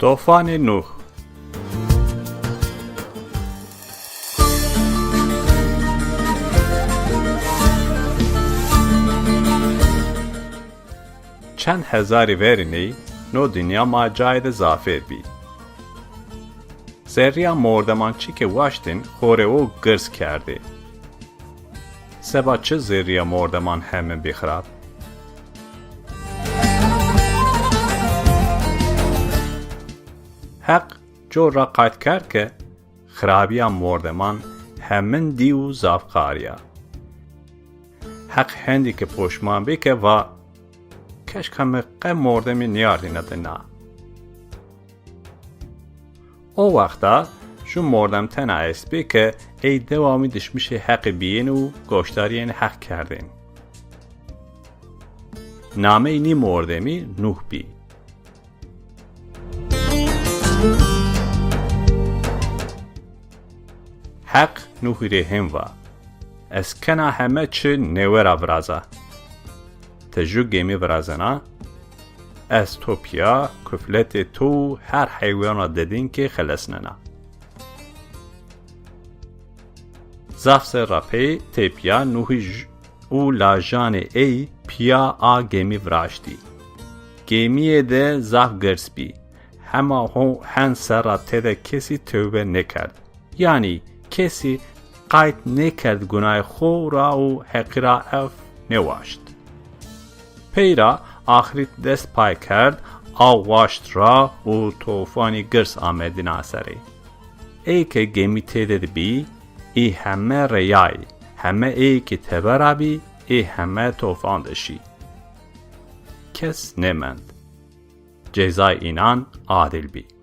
طوفان نوح چند هزاری ورینی نو دنیا ما جاید زافر بی. زریا مردمان چی که واشتین خوره او گرز کرده. سبا چه زریا مردمان همه بخراب؟ حق جو را قاید کرد که خرابی مردمان همین دیو زافقاریا. حق هندی که پشمان بکه و کش کم قم مردمی نیاردی. او وقتا شو مردم تن اسبی که ای دوامی دشمش حق بیین و گوشتاری حق کردین. نامه اینی مردمی نوح بی. حق نوحی رهم و از کنا همه چه نویر برازه. تجو گیمی برازنا از توپیا کفلت تو هر حیوان ددین که خلصننا. زفس رپی تیپیا نوحی او لاجان ای پیا آ گیمی وراشتی. گیمی ده زف گرس hema ho hensera tede kesi tövbe nekerd. Yani kesi kayıt nekerd günah xo ra u hekira ev nevaşt. Peyra ahiret dest pay kerd av vaşt ra u tofani girs amedin aseri. Eyke gemi tede bi i hemme reyay hemme eyke teberabi i hemme tofan deşi. Kes nemend ceza inan adil bil.